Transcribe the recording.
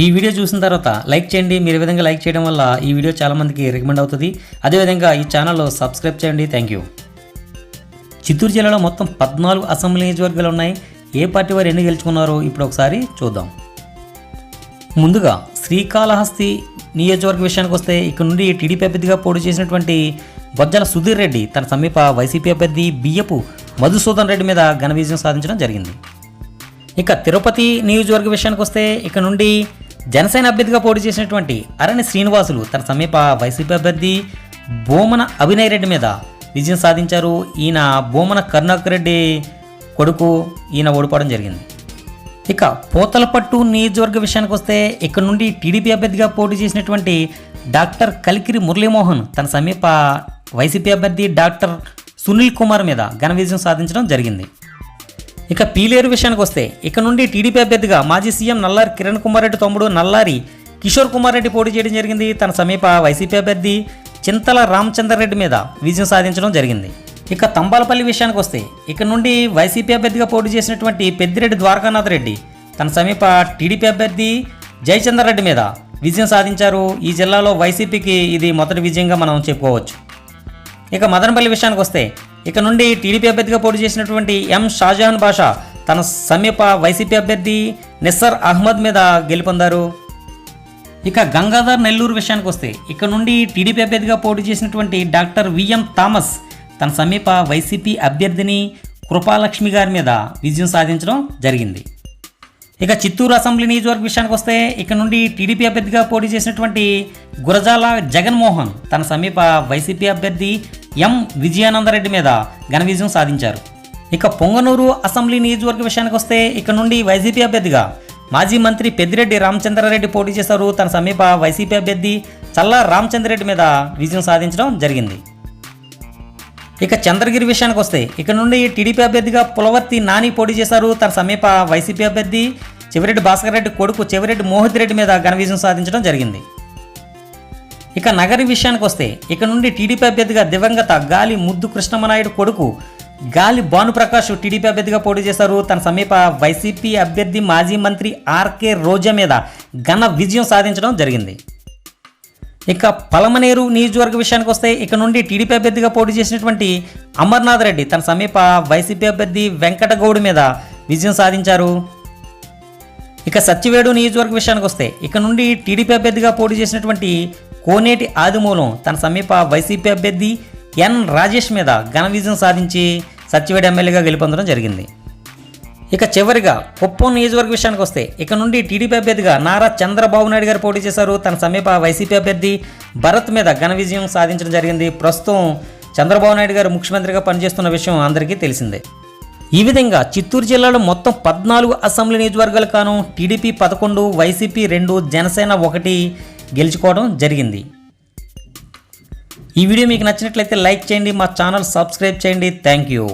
ఈ వీడియో చూసిన తర్వాత లైక్ చేయండి. మీరు విధంగా లైక్ చేయడం వల్ల ఈ వీడియో చాలామందికి రికమెండ్ అవుతుంది. అదేవిధంగా ఈ ఛానల్లో సబ్స్క్రైబ్ చేయండి. Thank you. చిత్తూరు జిల్లాలో మొత్తం పద్నాలుగు అసెంబ్లీ నియోజకవర్గాలు ఉన్నాయి. ఏ పార్టీ వారు ఎన్ని గెలుచుకున్నారో ఇప్పుడు ఒకసారి చూద్దాం. ముందుగా శ్రీకాళహస్తి నియోజకవర్గ విషయానికి వస్తే ఇక్కడ నుండి టీడీపీ అభ్యర్థిగా పోటీ చేసినటువంటి బొజ్జల సుధీర్ రెడ్డి తన సమీప వైసీపీ అభ్యర్థి బియ్యపు మధుసూదన్ రెడ్డి మీద ఘన విజయం సాధించడం జరిగింది. ఇక తిరుపతి నియోజకవర్గ విషయానికి వస్తే ఇక్కడ నుండి జనసేన అభ్యర్థిగా పోటీ చేసినటువంటి అరణి శ్రీనివాసులు తన సమీప వైసీపీ అభ్యర్థి బోమన అభినయ్ రెడ్డి మీద విజయం సాధించారు. ఈయన బోమన కరుణాకర్ రెడ్డి కొడుకు ఈయన ఓడిపోవడం జరిగింది. ఇక పోతలపట్టు నియోజకవర్గ విషయానికి వస్తే ఇక్కడ నుండి టీడీపీ అభ్యర్థిగా పోటీ చేసినటువంటి డాక్టర్ కలికిరి మురళీమోహన్ తన సమీప వైసీపీ అభ్యర్థి డాక్టర్ సునీల్ కుమార్ మీద ఘన విజయం సాధించడం జరిగింది. ఇక పీలేరు విషయానికి వస్తే ఇక నుండి టీడీపీ అభ్యర్థిగా మాజీ సీఎం నల్లారి కిరణ్ కుమార్ రెడ్డి తమ్ముడు నల్లారి కిషోర్ కుమార్ రెడ్డి పోటీ చేయడం జరిగింది. తన సమీప వైసీపీ అభ్యర్థి చింతల రామచందర్ రెడ్డి మీద విజయం సాధించడం జరిగింది. ఇక తంబాలపల్లి విషయానికి వస్తే ఇక నుండి వైసీపీ అభ్యర్థిగా పోటీ చేసినటువంటి పెద్దిరెడ్డి ద్వారకానాథ్ రెడ్డి తన సమీప టీడీపీ అభ్యర్థి జయచందర్ రెడ్డి మీద విజయం సాధించారు. ఈ జిల్లాలో వైసీపీకి ఇది మొదటి విజయంగా మనం చెప్పుకోవచ్చు. ఇక మదనపల్లి విషయానికి వస్తే ఇక నుండి టీడీపీ అభ్యర్థిగా పోటీ చేసినటువంటి ఎం షాజహాన్ బాషా తన సమీప వైసీపీ అభ్యర్థి నిస్సర్ అహ్మద్ మీద గెలుపొందారు. ఇక గంగాధర్ నెల్లూరు విషయానికి వస్తే ఇక్కడ నుండి టీడీపీ అభ్యర్థిగా పోటీ చేసినటువంటి డాక్టర్ విఎం థామస్ తన సమీప వైసీపీ అభ్యర్థిని కృపాలక్ష్మి గారి మీద విజయం సాధించడం జరిగింది. ఇక చిత్తూరు అసెంబ్లీ నియోజకవర్గ విషయానికి వస్తే ఇక్కడ నుండి టీడీపీ అభ్యర్థిగా పోటీ చేసినటువంటి గురజాల జగన్మోహన్ తన సమీప వైసీపీ అభ్యర్థి ఎం విజయానందరెడ్డి మీద ఘన విజయం సాధించారు. ఇక పొంగనూరు అసెంబ్లీ నియోజకవర్గ విషయానికి వస్తే ఇక్కడ నుండి వైసీపీ అభ్యర్థిగా మాజీ మంత్రి పెద్దిరెడ్డి రామచంద్రారెడ్డి పోటీ చేశారు. తన సమీప వైసీపీ అభ్యర్థి చల్లా రామచంద్రరెడ్డి మీద విజయం సాధించడం జరిగింది. ఇక చంద్రగిరి విషయానికి వస్తే ఇక్కడ నుండి టీడీపీ అభ్యర్థిగా పులవర్తి నాని పోటీ చేశారు. తన సమీప వైసీపీ అభ్యర్థి చెవిరెడ్డి భాస్కర్ రెడ్డి కొడుకు చెవిరెడ్డి మోహిత్ రెడ్డి మీద ఘన విజయం సాధించడం జరిగింది. ఇక నగరి విషయానికి వస్తే ఇక నుండి టీడీపీ అభ్యర్థిగా దివంగత గాలి ముద్దు కృష్ణమనాయుడు కొడుకు గాలి భానుప్రకాష్ టీడీపీ అభ్యర్థిగా పోటీ చేశారు. తన సమీప వైసీపీ అభ్యర్థి మాజీ మంత్రి ఆర్కే రోజా మీద ఘన విజయం సాధించడం జరిగింది. ఇక పలమనేరు నియోజకవర్గ విషయానికి వస్తే ఇక నుండి టీడీపీ అభ్యర్థిగా పోటీ చేసినటువంటి అమర్నాథ్ రెడ్డి తన సమీప వైసీపీ అభ్యర్థి వెంకటగౌడ్ మీద విజయం సాధించారు. ఇక సత్యవేడు నియోజకవర్గ విషయానికి వస్తే ఇక్కడ నుండి టీడీపీ అభ్యర్థిగా పోటీ చేసినటువంటి కోనేటి ఆదిమూలం తన సమీప వైసీపీ అభ్యర్థి ఎన్ రాజేష్ మీద ఘన విజయం సాధించి సత్యవేడి ఎమ్మెల్యేగా గెలుపొందడం జరిగింది. ఇక చివరిగా కుప్పం నియోజకవర్గ విషయానికి వస్తే ఇక నుండి టీడీపీ అభ్యర్థిగా నారా చంద్రబాబు నాయుడు గారు పోటీ చేశారు. తన సమీప వైసీపీ అభ్యర్థి భరత్ మీద ఘన విజయం సాధించడం జరిగింది. ప్రస్తుతం చంద్రబాబు నాయుడు గారు ముఖ్యమంత్రిగా పనిచేస్తున్న విషయం అందరికీ తెలిసిందే. ఈ విధంగా చిత్తూరు జిల్లాలో మొత్తం పద్నాలుగు అసెంబ్లీ నియోజకవర్గాలు కాను టీడీపీ పదకొండు వైసీపీ రెండు జనసేన ఒకటి గెలుచుకోవడం జరిగింది. ఈ వీడియో మీకు నచ్చినట్లయితే లైక్ చేయండి మా ఛానల్ సబ్స్క్రైబ్ చేయండి. Thank you.